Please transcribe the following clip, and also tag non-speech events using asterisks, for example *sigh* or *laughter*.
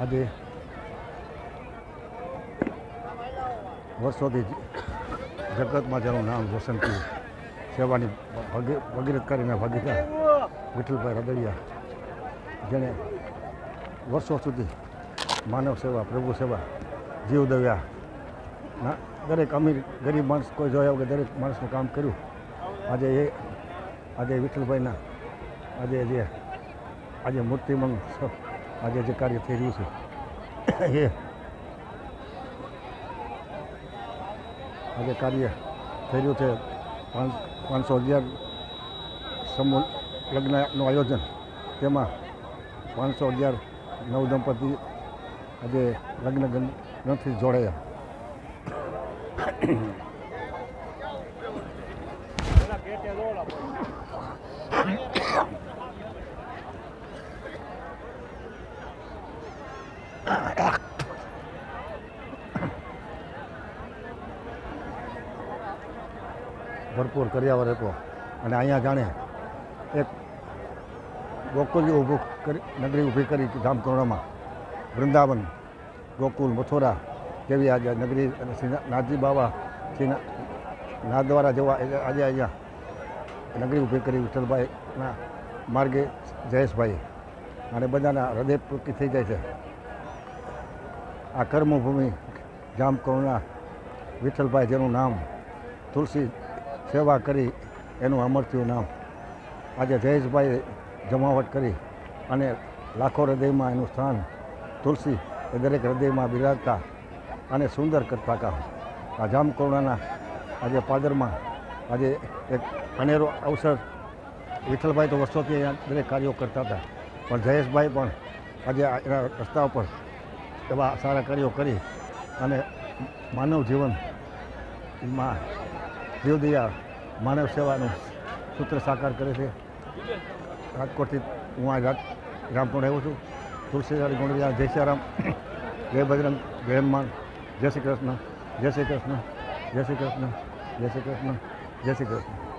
આજે વર્ષોથી જગતમાં જેનું નામ રોશન કર્યું સેવાની ભગી ભગીરથ કરીને ભાગીદાર વિઠ્ઠલભાઈ રદડિયા જેણે વર્ષો સુધી માનવ સેવા, પ્રભુ સેવા જીવ દવ્યા. દરેક અમીર, ગરીબ માણસ કોઈ જોયા વગર દરેક માણસનું કામ કર્યું. આજે એ, આજે વિઠ્ઠલભાઈના, આજે જે, આજે મૂર્તિમંગ આજે જે કાર્ય થઈ રહ્યું છે, એ આજે કાર્ય થઈ રહ્યું છે પાંચ, પાંચસો અગિયાર સમૂહ લગ્નનું આયોજન. તેમાં પાંચસો અગિયાર નવ દંપતી આજે લગ્ન ગ્રં- ગ્રંથથી જોડાયા. ભરપૂર કર્યાવર હતો અને અહીંયા જાણે એક ગોકુલ ઊભું કરી, નગરી ઊભી કરી ધામકર્ણમાં વૃંદાવન, ગોકુલ, મથુરા જેવી આજે નગરી અને નાથજી બાવા, શ્રી નાદવારા જેવા આજે- અહીંયા નગરી ઊભી કરી વિઠ્ઠલભાઈના માર્ગે જયેશભાઈ. અને બધાના હૃદય થઈ જાય છે. આ કર્મભૂમિ જામકરુણા વિઠ્ઠલભાઈ જેનું નામ તુલસી સેવા કરી એનું અમર નામ. આજે જયેશભાઈ જમાવટ કરી અને લાખો હૃદયમાં એનું સ્થાન તુલસી એ દરેક હૃદયમાં બિરાજતા અને સુંદર કરતા કા આ જામકરુણાના આજે પાદરમાં આજે એક અનેરો અવસર વિઠ્ઠલભાઈ તો વર્ષોથી દરેક કાર્યો કરતા હતા. પણ જયેશભાઈ પણ આજે એના રસ્તા ઉપર એવા સારા કાર્યો કરી અને માનવ જીવનમાં જીવદયા માનવ સેવાનું સૂત્ર સાકાર કરે છે. રાજકોટથી હું આ રામપુર આવ્યો છું. તુલસીદાર ગુણરિયા જય શ્રી રામ *coughs* જય બજરંગ, જય હનુમાન, જય શ્રી કૃષ્ણ, જય શ્રી કૃષ્ણ, જય શ્રી કૃષ્ણ, જય શ્રી કૃષ્ણ, જય શ્રી કૃષ્ણ.